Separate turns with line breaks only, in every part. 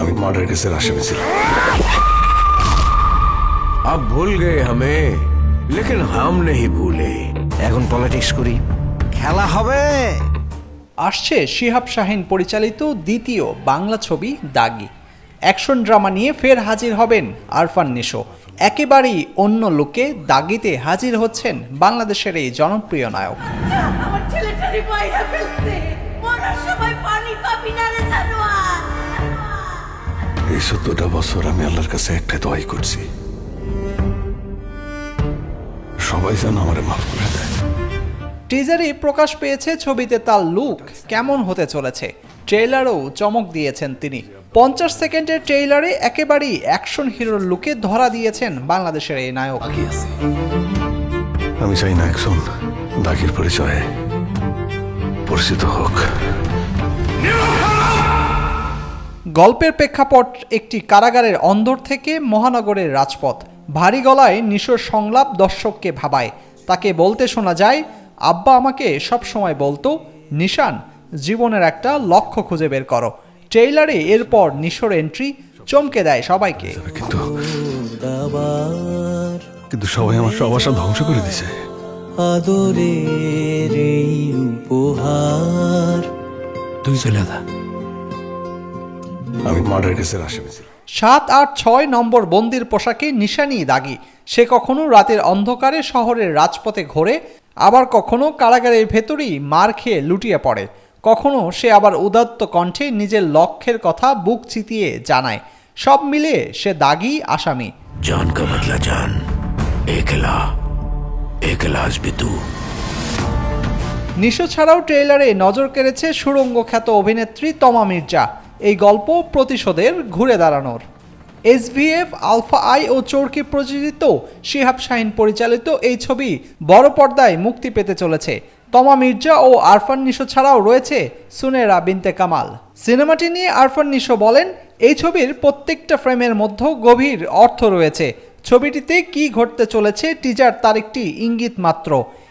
আমি মার্ডার কেসের আসামি ছিলাম।
আপ ভুল গে হামে লেকিন হাম নেহি ভুলে
এখন পলিটিক্স করি। খেলা হবে।
আসছে শিহাব শাহিন পরিচালিত দ্বিতীয় বাংলা ছবি দাগি। অ্যাকশন ড্রামা নিয়ে ফের হাজির হবেন আরফান নিশো। একেবারেই অন্য লোকে দাগিতে হাজির হচ্ছেন বাংলাদেশের এই জনপ্রিয় নায়ক।
আমার ছেলেটারে বাইরে ফেলছে। মরার সময় পানি পাবি না রে জানোয়ার।
এই সত্তরটা বছর আমি আল্লাহর কাছে একটাই দোয়াই করছি। সবাই যেন আমার মাফ করে দেয়।
টিজারে প্রকাশ পেয়েছে ছবিতে তার লুক কেমন হতে চলেছে। ট্রেইলারও চমক দিয়েছেন তিনি। পঞ্চাশ সেকেন্ডের ট্রেইলারে একেবারেই অ্যাকশন হিরোর লুকে ধরা দিয়েছেন বাংলাদেশের এই নায়ক।
আমি চাই না একজন দাগির পরিচয়ে পরিচিত হোক।
গল্পের প্রেক্ষাপট একটি কারাগারের অন্দর থেকে মহানগরের রাজপথ। ভারী গলায় নিশোর সংলাপ দর্শককে ভাবায়। তাকে বলতে শোনা যায় আব্বা আমাকে সব সময় বলতো নিশান জীবনের একটা লক্ষ্য খুঁজে বের করো। ট্রেইলারে এরপর নিশোর এন্ট্রি চমকে দেয় সবাইকে।
কিন্তু কিন্তু সবাই আমার সব আশা ধ্বংস করে দিছে
আদরের এই উপহার।
তুই চলে যা
আমি
সাত আট ছয় নম্বর বন্দির পোশাকে নিশানি দাগি। সে কখনো রাতের অন্ধকারে শহরের রাজপথে ঘোরে আবার কখনো কারাগারের ভেতরেই মার খেয়ে লুটিয়ে পড়ে। কখনো সে আবার উদাত্ত কণ্ঠে নিজের লক্ষ্যের কথা বুক চিতিয়ে জানায়। সব মিলে সে দাগি আসামি।
জান কা বদলা জান একলা বিতু
নিশো ছাড়াও ট্রেলারে নজর কেড়েছে সুরঙ্গ খ্যাত অভিনেত্রী তমা মির্জা। এই গল্প প্রতিশোধের ঘুরে দাঁড়ানোর। এসভিএফ, আলফা আই ও চোরকি প্রযোজিত, শিহাব শাহিন পরিচালিত এই ছবি বড় পর্দায় মুক্তি পেতে চলেছে। তমা মির্জা ও আরফান নিশো ছাড়াও রয়েছে সুনেরা বিনতে কামাল। সিনেমাটি নিয়ে আরফান নিশো বলেন, এই ছবির প্রত্যেকটা ফ্রেমের মধ্যে গভীর অর্থ রয়েছে। ছবিটিতে কি ঘটতে চলেছে টিজার তার একটি ইঙ্গিত মাত্র।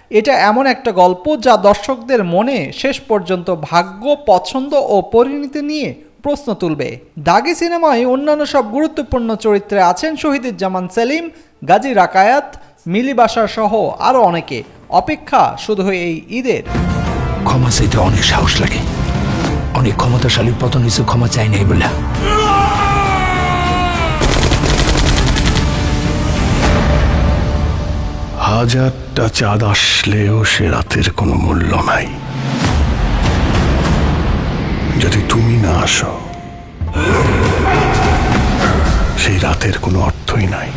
এটা এমন একটা গল্প যা দর্শকদের মনে শেষ পর্যন্ত ভাগ্য, পছন্দ ও পরিণতি নিয়ে প্রশ্ন তুলবে। দাগি সিনেমায় অন্যান্য সব গুরুত্বপূর্ণ চরিত্রে আছেন শহীদুজ্জামান সেলিম গাজী রাকায়াত মিলি বাসার সহ আরও অনেকে। অপেক্ষা শুধু এই ঈদের।
ক্ষমা চাইতে অনেক সাহস লাগে। অনেক ক্ষমতাশালী পতন হয়েছে ক্ষমা চাই নাই বলে।
হাজারটা চাঁদ আসলেও সে রাতের কোনো মূল্য নাই। যদি তুমি না আসো সেই রাতের কোনো অর্থই নাই।